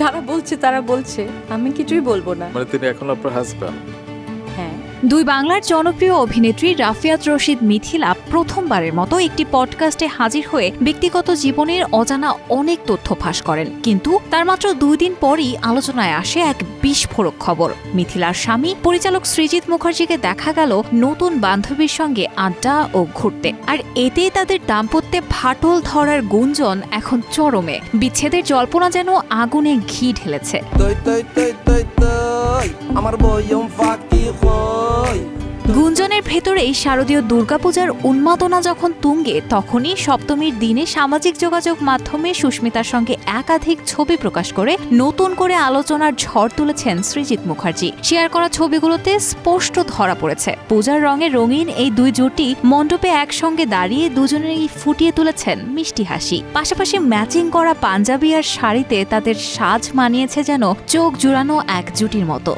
যারা বলছে তারা বলছে আমি কিছুই বলব না। মানে তিনি এখন আপনার হাজব্যান্ড দুই বাংলার জনপ্রিয় অভিনেত্রী রাফিয়াত রশিদ মিথিলা প্রথমবারের মতো একটি পডকাস্টে হাজির হয়ে ব্যক্তিগত জীবনের অজানা অনেক তথ্য ফাঁস করেন। কিন্তু তার মাত্র দুই দিন পরই আলোচনায় আসে এক বিস্ফোরক খবর। মিথিলার স্বামী পরিচালক সৃজিত মুখার্জিকে দেখা গেল নতুন বান্ধবীর সঙ্গে আড্ডা ও ঘুরতে। আর এতেই তাদের দাম্পত্যে ফাটল ধরার গুঞ্জন এখন চরমে। বিচ্ছেদের জল্পনা যেন আগুনে ঘি ঢেলেছে। আমার বয়ম ফাঁকি হই গুঞ্জনের ভেতরেই শারদীয় দুর্গাপূজার উন্মাদনা যখন তুঙ্গে, তখনই সপ্তমীর দিনে সামাজিক যোগাযোগ মাধ্যমে সুস্মিতার সঙ্গে একাধিক ছবি প্রকাশ করে নতুন করে আলোচনার ঝড় তুলেছেন সৃজিত মুখার্জি। শেয়ার করা ছবিগুলোতে স্পষ্ট ধরা পড়েছে। পূজার রঙে রঙিন এই দুই জুটি মণ্ডপে একসঙ্গে দাঁড়িয়ে দুজনেরই ফুটিয়ে তুলেছেন মিষ্টি হাসি। পাশাপাশি ম্যাচিং করা পাঞ্জাবি আর শাড়িতে তাদের সাজ মানিয়েছে যেন চোখ জুড়ানো এক জুটির মতো।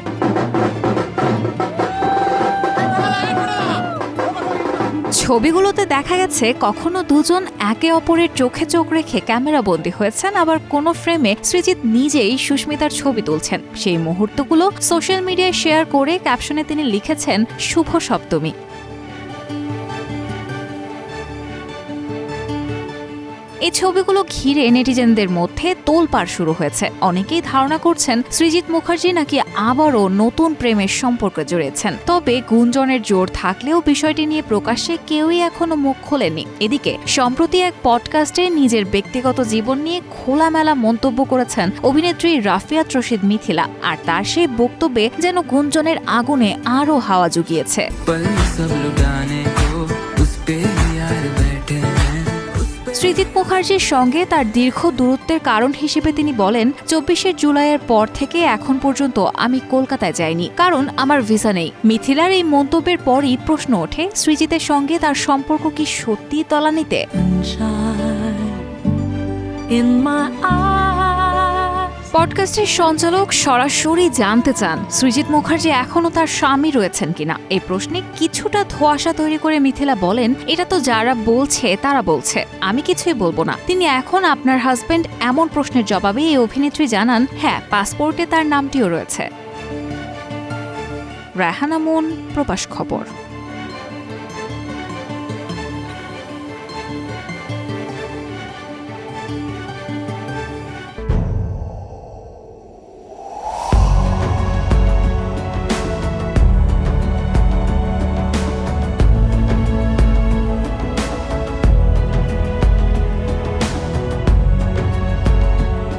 ছবিগুলোতে দেখা গেছে কখনো দুজন একে অপরের চোখে চোখ রেখে ক্যামেরা বন্দী হয়েছেন, আবার কোনো ফ্রেমে সৃজিত নিজেই সুস্মিতার ছবি তুলছেন। সেই মুহূর্তগুলো সোশ্যাল মিডিয়ায় শেয়ার করে ক্যাপশনে তিনি লিখেছেন, শুভ সপ্তমী। এই ছবিগুলো ঘিরে নেটিজেনদের মধ্যে তোলপাড় শুরু হয়েছে। অনেকেই ধারণা করছেন সৃজিত মুখার্জি নাকি আবারও নতুন প্রেমের সম্পর্কে জড়িয়েছেন। তবে গুঞ্জনের জোর থাকলেও বিষয়টি নিয়ে প্রকাশ্যে কেউই এখনও মুখ খোলেনি এদিকে, সম্প্রতি এক পডকাস্টে নিজের ব্যক্তিগত জীবন নিয়ে খোলামেলা মন্তব্য করেছেন অভিনেত্রী রাফিয়াত রশিদ মিথিলা। আর তার সেই বক্তব্যে যেন গুঞ্জনের আগুনে আরও হাওয়া জুগিয়েছে। সৃজিত মুখার্জির সঙ্গে তার দীর্ঘ দূরত্বের কারণ হিসেবে তিনি বলেন, চব্বিশে জুলাইয়ের পর থেকে এখন পর্যন্ত আমি কলকাতায় যাইনি, কারণ আমার ভিসা নেই। মিথিলার এই মন্তব্যের পরই প্রশ্ন ওঠে সৃজিতের সঙ্গে তার সম্পর্ক কি সত্যি তলানিতে? In my eyes পডকাস্টের সঞ্চালক সরাসরি জানতে চান, সৃজিত মুখার্জি এখনও তার স্বামী রয়েছেন কিনা? এই প্রশ্নে কিছুটা ধোঁয়াশা তৈরি করে মিথিলা বলেন, এটা তো যারা বলছে, তারা বলছে। আমি কিছুই বলব না। তিনি এখন আপনার হাজবেন্ড এমন প্রশ্নের জবাবে এই অভিনেত্রী জানান হ্যাঁ পাসপোর্টে তার নামটিও রয়েছে। রাহানা মুন প্রকাশ খবর।